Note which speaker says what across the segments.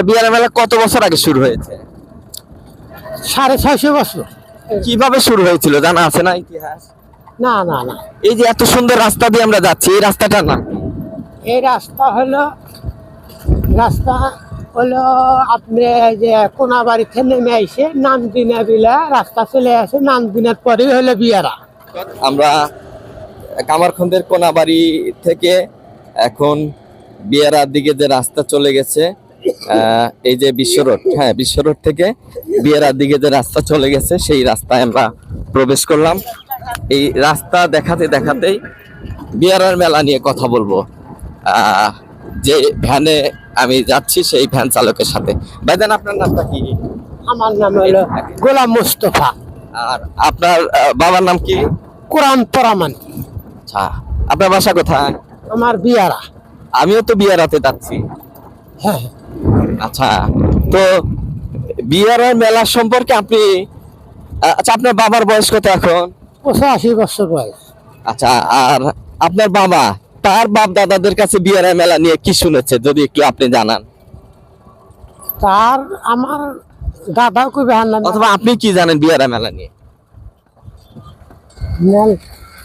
Speaker 1: আচ্ছা বিয়ার মেলা কত বছর আগে শুরু হয়েছে?
Speaker 2: সাড়ে ছয়শো বছর।
Speaker 1: কীভাবে শুরু হয়েছিল জানা আছে না ইতিহাস?
Speaker 2: না না না।
Speaker 1: এই যে এত সুন্দর রাস্তা দিয়ে আমরা যাচ্ছি এই রাস্তাটা না
Speaker 2: এই রাস্তা হলো রাস্তা হলো আপনি যে কোনাবাড়ি থেকে নেমে এসে নামদিনা বিলা রাস্তা চলে আসে নামদিনার পরেই হলো বিয়ারা।
Speaker 1: আমরা কামারখন্দের কোনাবাড়ি থেকে এখন বিয়ারার দিকে যে রাস্তা চলে গেছে এই যে বিশ্ব রোড হ্যাঁ বিশ্ব রোড থেকে বিয়ারার দিকে যে রাস্তা চলে গেছে সেই রাস্তায় আমরা প্রবেশ করলাম। এই রাস্তা দেখাতে দেখাতেই বিয়ারার মেলা নিয়ে কথা বলব। যে ভ্যানে আমি যাচ্ছি সেই ভ্যান চালকের সাথে। ভাইজান আপনার নামটা কি?
Speaker 2: আমার নাম হলো গোলাম মুস্তফা।
Speaker 1: আর আপনার বাবার নাম কি?
Speaker 2: কোরআন পরামান
Speaker 1: আচ্ছা আপনার বাসা কোথায়?
Speaker 2: আমার বিয়ারা।
Speaker 1: আমিও তো বিয়ারাতে যাচ্ছি।
Speaker 2: হ্যাঁ।
Speaker 1: আচ্ছা। তো বিয়ারের মেলা সম্পর্কে আপনি আচ্ছা আপনার বাবার বয়স কত এখন?
Speaker 2: পঁচাশি বছর বয়স।
Speaker 1: আচ্ছা আর আপনার বাবা তার বাপ দাদাদের কাছে বিয়ারের মেলা নিয়ে কি শুনেছে? যদি একটু আপনি জানান।
Speaker 2: তার আমার দাদাও বেহার
Speaker 1: অথবা আপনি কি জানেন বিয়ারের মেলা নিয়ে?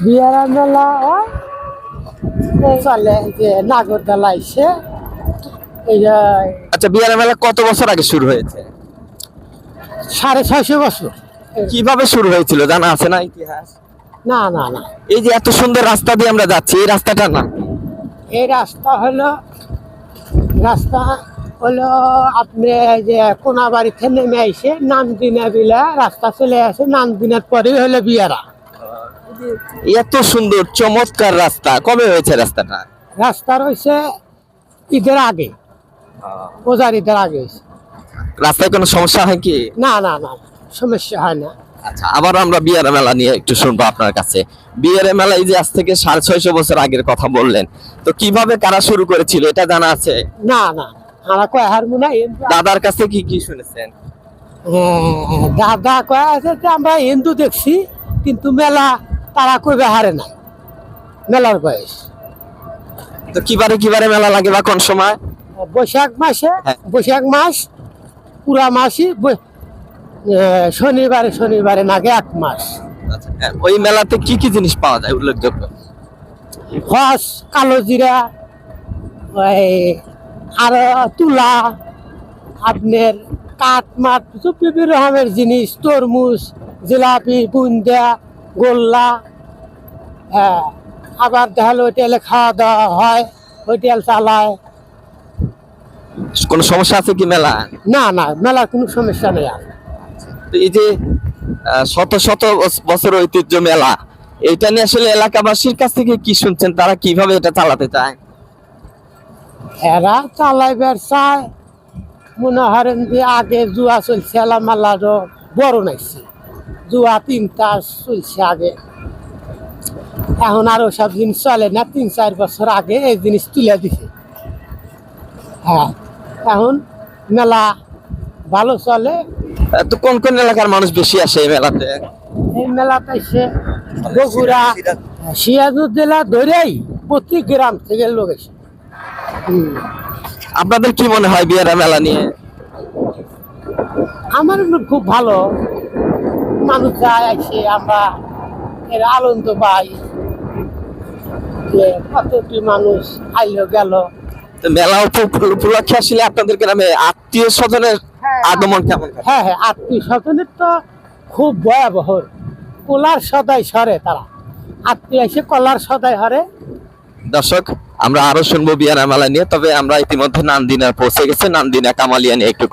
Speaker 2: বিয়ারা মেলা চলে যে নাগরদোলা যে
Speaker 1: আচ্ছা বিয়ারের মেলা কত বছর আগে শুরু হয়েছে?
Speaker 2: সাড়ে ছয়শো বছর।
Speaker 1: কীভাবে শুরু হয়েছিল জানা আছে না ইতিহাস?
Speaker 2: না না না।
Speaker 1: এই যে এত সুন্দর রাস্তা দিয়ে আমরা যাচ্ছি এই রাস্তাটা না
Speaker 2: এই রাস্তা হলো রাস্তা হলো আপনি যে কোনাবাড়ি থেকে নেমে এসে নামদিনা বিলা রাস্তা চলে আসে নামদিনার পরেই হলো বিয়ারা।
Speaker 1: এত সুন্দর চমৎকার রাস্তা। কবে হয়েছে রাস্তাটা?
Speaker 2: রাস্তা রয়েছে ঈদের আগে। পূজার ঈদের আগে হয়েছে।
Speaker 1: রাস্তায় কোনো সমস্যা হয় কি?
Speaker 2: না না না সমস্যা হয় না।
Speaker 1: আচ্ছা আবার আমরা বিয়ার মেলা নিয়ে একটু শুনব আপনার কাছে। বিয়ার মেলা এই যে আজ থেকে সাড়ে ছয়শো বছর আগের কথা বললেন তো কীভাবে কারা শুরু করেছিল এটা জানা আছে?
Speaker 2: না না আমরা কয় হারমোনা
Speaker 1: দাদার কাছে কি কি শুনেছেন?
Speaker 2: দাদা কয় আছে যে আমরা হিন্দু দেখছি কিন্তু মেলা তারা কই হারে না মেলার বয়স।
Speaker 1: তো কিবারে কিবারে মেলা লাগে বা কোন সময়?
Speaker 2: বৈশাখ মাসে
Speaker 1: হ্যাঁ।
Speaker 2: বৈশাখ মাস পুরা মাসই বৈ- শনিবারে শনিবারে নাগে এক মাস।
Speaker 1: আচ্ছা, হ্যাঁ, ওই মেলাতে কি কি জিনিস পাওয়া যায় উল্লেখযোগ্য?
Speaker 2: খস কালো জিরা আর তুলা আপনার কাঠ মাঠ বিভিন্ন রকমের জিনিস তরমুজ জিলাপি বুন্দা গোল্লা হ্যাঁ আবার দেখাল হোটেলে খাওয়া দাওয়া হয় হোটেল চালায়।
Speaker 1: কোনো সমস্যা আছে কি মেলা?
Speaker 2: না না মেলার কোনো সমস্যা নেই আর।
Speaker 1: এই যে শত শত বছর ঐতিহ্য মেলা এটা নিয়ে আসলে এলাকাবাসীর কাছ থেকে কি শুনছেন? তারা কীভাবে এটা চালাতে চায়?
Speaker 2: এরা চালাইবার চায়। মনে হরেন যে আগে জুয়া চলছে এলামালারও বড় নাইছে। জুয়া তিনটা চলছে আগে। এখন আর ওসব জিনিস চলে না তিন চার বছর আগে এই জিনিস তুলে দিছে। হ্যাঁ। এখন মেলা ভালো চলে।
Speaker 1: তো কোন কোন এলাকার মানুষ বেশি আসে এই মেলাতে?
Speaker 2: এই মেলাতে সে বগুড়া সিরাজউদ্দৌলা ধরেই প্রতি গ্রাম থেকে লোক এসে।
Speaker 1: আপনাদের কি মনে হয় বিয়ারা মেলা নিয়ে?
Speaker 2: আমার খুব ভালো। মানুষ যায় আসে আমরা এর আনন্দ পাই। যে কতটি মানুষ আইলো গেল।
Speaker 1: মেলা উপ- উপলক্ষে আসলে আপনাদের গ্রামে আত্মীয় স্বজনের
Speaker 2: হ্যাঁ।
Speaker 1: আগমন কেমন হয়?
Speaker 2: হ্যাঁ হ্যাঁ আত্মীয় স্বজনের তো খুব ভয়াবহ কলার সদাই সরে তারা আত্মীয় এসে কলার সদাই হরে
Speaker 1: দর্শক আমরা আরও শুনব বিয়ারা মেলা নিয়ে তবে আমরা ইতিমধ্যে নান্দিনা পৌঁছে গেছে নান্দিনা কামালিয়া নিয়ে একটু